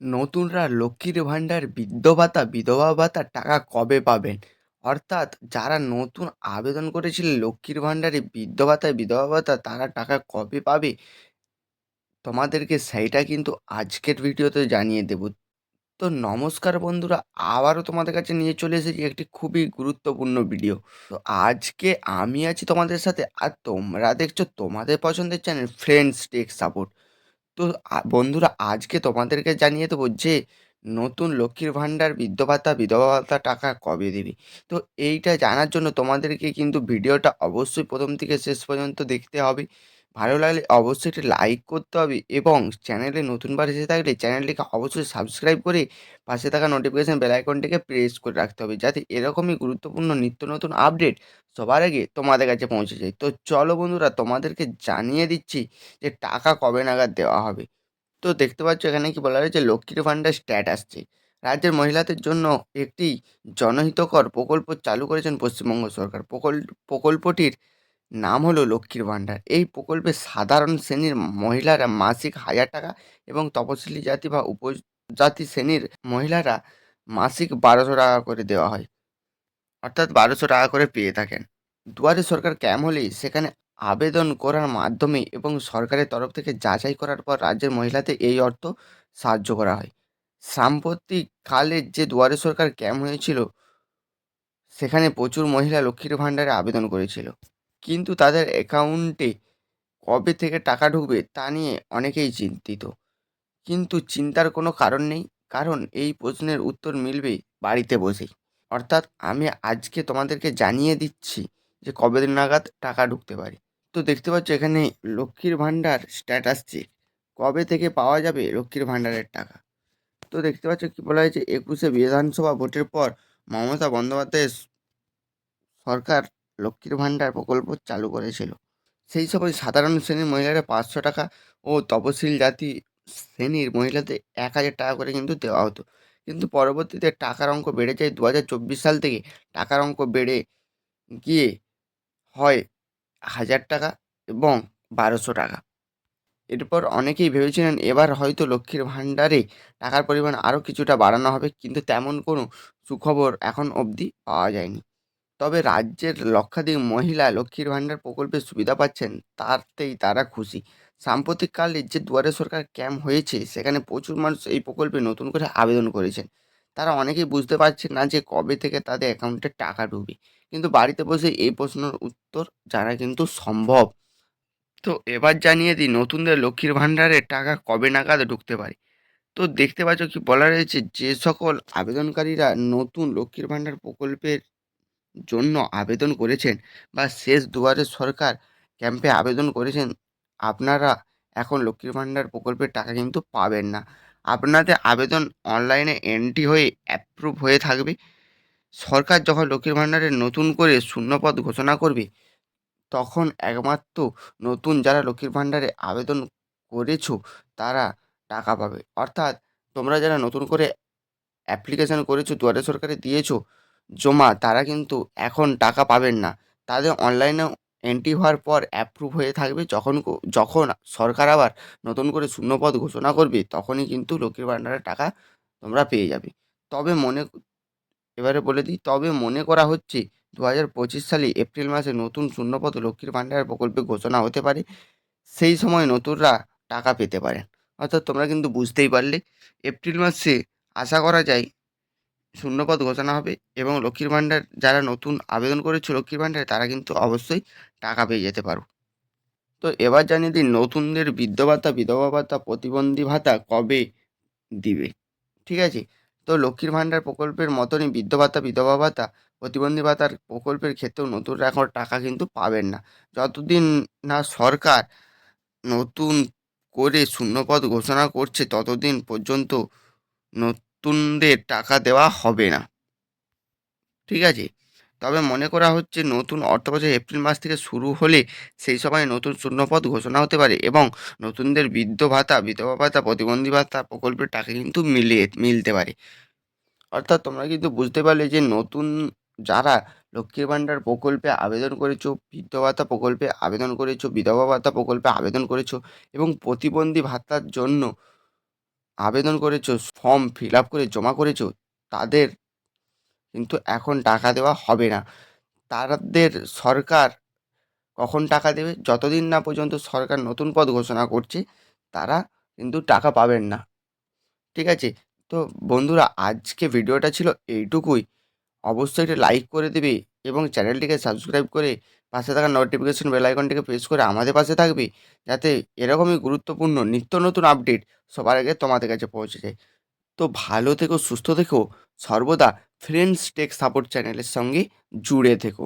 নতুনরা লক্ষ্মীর ভাণ্ডার, বৃদ্ধ ভাতা, বিধবা ভাতার টাকা কবে পাবেন? অর্থাৎ যারা নতুন আবেদন করেছিলেন লক্ষ্মীর ভাণ্ডারে, বৃদ্ধ ভাতা বিধবা ভাতা তারা টাকা কবে পাবে? তোমাদেরকে সেইটা কিন্তু আজকের ভিডিওতে জানিয়ে দেব। তো নমস্কার বন্ধুরা, আবারও তোমাদের কাছে নিয়ে চলে এসেছি একটি খুবই গুরুত্বপূর্ণ ভিডিও। তো আজকে আমি আছি তোমাদের সাথে আর তোমরা দেখছ তোমাদের পছন্দের চ্যানেল ফ্রেন্ডস টেক সাপোর্ট। তো বন্ধুরা আজকে তোমাদেরকে জানিয়ে দেবো যে নতুন লক্ষ্মীর ভাণ্ডার, বৃদ্ধ ভাতা, বিধবা ভাতা টাকা কবে দেবে? তো এইটা জানার জন্য তোমাদেরকে কিন্তু ভিডিওটা অবশ্যই প্রথম থেকে শেষ পর্যন্ত দেখতে হবে। ভালো লাগলে অবশ্যই একটি লাইক করতে হবে এবং চ্যানেলে নতুনবার এসে থাকলে চ্যানেলটিকে অবশ্যই সাবস্ক্রাইব করে পাশে থাকা নোটিফিকেশান বেল আইকনটিকে প্রেস করে রাখতে হবে যাতে এরকমই গুরুত্বপূর্ণ নিত্য নতুন আপডেট সবার আগে তোমাদের কাছে পৌঁছে যায়। তো চলো বন্ধুরা, তোমাদেরকে জানিয়ে দিচ্ছি যে টাকা কবে নাগাদ দেওয়া হবে। তো দেখতে পাচ্ছ এখানে কি বলা হয়েছে, লক্ষ্মীর ভাণ্ডার স্ট্যাট আসছে রাজ্যের মহিলাদের জন্য একটি জনহিতকর প্রকল্প চালু করেছেন পশ্চিমবঙ্গ সরকার। প্রকল, প্রকল্পটির নাম হলো লক্ষ্মীর ভাণ্ডার। এই প্রকল্পে সাধারণ শ্রেণির মহিলারা মাসিক হাজার টাকা এবং তপশিলি জাতি বা উপজাতি শ্রেণির মহিলারা মাসিক বারোশো টাকা করে দেওয়া হয়। অর্থাৎ বারোশো টাকা করে পেয়ে থাকেন। দুয়ারে সরকার ক্যাম্প হলেই সেখানে আবেদন করার মাধ্যমে এবং সরকারের তরফ থেকে যাচাই করার পর রাজ্যের মহিলাদের এই অর্থ সাহায্য করা হয়। সাম্প্রতিককালে যে দুয়ারে সরকার ক্যাম্প হয়েছিল, সেখানে প্রচুর মহিলা লক্ষ্মীর ভাণ্ডারে আবেদন করেছিল। কিন্তু তাদের অ্যাকাউন্টে কবে থেকে টাকা ঢুকবে তা নিয়ে অনেকেই চিন্তিত। কিন্তু চিন্তার কোনো কারণ নেই। কারণ এই প্রশ্নের উত্তর মিলবে বাড়িতে বসেই। অর্থাৎ আমি আজকে তোমাদেরকে জানিয়ে দিচ্ছি যে কবে নাগাদ টাকা ঢুকতে পারে। তো দেখতে পাচ্ছ এখানে লক্ষ্মীর ভাণ্ডার স্ট্যাটাস চেক। কবে থেকে পাওয়া যাবে লক্ষ্মীর ভাণ্ডারের টাকা? তো দেখতে পাচ্ছ কি বলা হয়েছে, একুশে বিধানসভা ভোটের পর মমতা বন্দ্যোপাধ্যায়ের সরকার লক্ষ্মীর ভাণ্ডার প্রকল্প চালু করেছিল। সেই সময় সাধারণ শ্রেণির মহিলারা পাঁচশো টাকা ও তপশিল জাতি শ্রেণির মহিলাদের এক হাজার টাকা করে কিন্তু দেওয়া হতো। কিন্তু পরবর্তীতে টাকার অঙ্ক বেড়ে যায় দু হাজার চব্বিশ সাল থেকে টাকার অঙ্ক বেড়ে গিয়ে হয় হাজার টাকা এবং বারোশো টাকা। এরপর অনেকেই ভেবেছিলেন এবার হয়তো লক্ষ্মীর ভাণ্ডারে টাকার পরিমাণ আরও কিছুটা বাড়ানো হবে, কিন্তু তেমন কোনো সুখবর এখন অবধি পাওয়া যায়নি। তবে রাজ্যের লক্ষাধিক মহিলা লক্ষ্মীর ভাণ্ডার প্রকল্পের সুবিধা পাচ্ছেন, তাতেই তারা খুশি। সাম্প্রতিককালে যে দুয়ারে সরকার ক্যাম্প হয়েছে, সেখানে প্রচুর মানুষ এই প্রকল্পে নতুন করে আবেদন করেছেন। তারা অনেকেই বুঝতে পারছেন না যে কবে থেকে তাদের অ্যাকাউন্টে টাকা ঢুকবে। কিন্তু বাড়িতে বসে এই প্রশ্নের উত্তর জানা কিন্তু সম্ভব। তো এবার জানিয়ে দিই, নতুনদের লক্ষ্মীর ভাণ্ডারে টাকা কবে নাগাদ ঢুকতে পারে। তো দেখতে পাচ্ছ কি বলা রয়েছে, যে সকল আবেদনকারীরা নতুন লক্ষ্মীর ভাণ্ডার প্রকল্পের জন্য আবেদন করেছেন বা শেষ দুয়ারে সরকার ক্যাম্পে আবেদন করেছেন, আপনারা এখন লক্ষ্মীর ভাণ্ডার প্রকল্পের টাকা কিন্তু পাবেন না। আপনাদের আবেদন অনলাইনে এন্ট্রি হয়ে অ্যাপ্রুভ হয়ে থাকবে। সরকার যখন লক্ষ্মীর ভাণ্ডারের নতুন করে শূন্যপদ ঘোষণা করবে, তখন একমাত্র নতুন যারা লক্ষ্মীর ভাণ্ডারে আবেদন করেছ, তারা টাকা পাবে। অর্থাৎ তোমরা যারা নতুন করে অ্যাপ্লিকেশন করেছ দুয়ারে সরকারে দিয়েছ জমা, তারা কিন্তু এখন টাকা পাবেন না। তাদের অনলাইনে এন্ট্রি হওয়ার পর অ্যাপ্রুভ হয়ে থাকবে যখন যখন সরকার আবার নতুন করে শূন্যপদ ঘোষণা করবে, তখনই কিন্তু লক্ষ্মীর ভাণ্ডারের টাকা তোমরা পেয়ে যাবে। তবে মনে এবারে বলে দিই, তবে মনে করা হচ্ছে দু হাজার পঁচিশ সালে এপ্রিল মাসে নতুন শূন্যপদ লক্ষ্মীর ভাণ্ডার প্রকল্পে ঘোষণা হতে পারে। সেই সময় নতুনরা টাকা পেতে পারেন। অর্থাৎ তোমরা কিন্তু বুঝতেই পারলে, এপ্রিল মাসে আশা করা যায় শূন্যপদ ঘোষণা হবে এবং লক্ষ্মীর ভাণ্ডার যারা নতুন আবেদন করেছে লক্ষ্মীর ভাণ্ডারে তারা কিন্তু অবশ্যই টাকা পেয়ে যেতে পারো। তো এবার জানিয়ে দিই নতুনদের বৃদ্ধ ভাতা, বিধবা ভাতা, প্রতিবন্ধী ভাতা কবে দিবে? ঠিক আছে? তো লক্ষ্মীর ভাণ্ডার প্রকল্পের মতনই বৃদ্ধ ভাতা, বিধবা ভাতা, প্রতিবন্ধী ভাতার প্রকল্পের ক্ষেত্রেও নতুন এখন টাকা কিন্তু পাবেন না। যতদিন না সরকার নতুন করে শূন্যপদ ঘোষণা করছে ততদিন পর্যন্ত নতুনদের টাকা দেওয়া হবে না। ঠিক আছে? তবে মনে করা হচ্ছে নতুন অর্থবছর এপ্রিল মাস থেকে শুরু হলে সেই সময় নতুন শূন্যপদ ঘোষণা হতে পারে এবং নতুনদের বৃদ্ধ ভাতা, বিধবা ভাতা, প্রতিবন্ধী ভাতা প্রকল্পের টাকা কিন্তু মিলে মিলতে পারে। অর্থাৎ তোমরা কিন্তু বুঝতে পারলে যে নতুন যারা লক্ষ্মীর ভাণ্ডার প্রকল্পে আবেদন করেছ, বৃদ্ধ ভাতা প্রকল্পে আবেদন করেছ, বিধবা ভাতা প্রকল্পে আবেদন করেছ এবং প্রতিবন্ধী ভাতার জন্য আবেদন করেছ ফর্ম ফিল আপ করে জমা করেছ, তাদের কিন্তু এখন টাকা দেওয়া হবে না। তাদের সরকার কখন টাকা দেবে? যতদিন না পর্যন্ত সরকার নতুন পদ ঘোষণা করছে, তারা কিন্তু টাকা পাবেন না। ঠিক আছে? তো বন্ধুরা, আজকে ভিডিওটা ছিল এইটুকুই। অবশ্যই একটা লাইক করে দেবে। এবং চ্যানেলটিকে সাবস্ক্রাইব করে পাশে থাকা নোটিফিকেশন বেল আইকনটিকে প্রেস করে আমাদের পাশে থাকবে, যাতে এরকমই গুরুত্বপূর্ণ নিত্য নতুন আপডেট সবার আগে তোমাদের কাছে পৌঁছে যায়। তো ভালো থেকো, সুস্থ থেকো, সর্বদা ফ্রেন্ডস টেক সাপোর্ট চ্যানেলের সঙ্গে জুড়ে থেকো।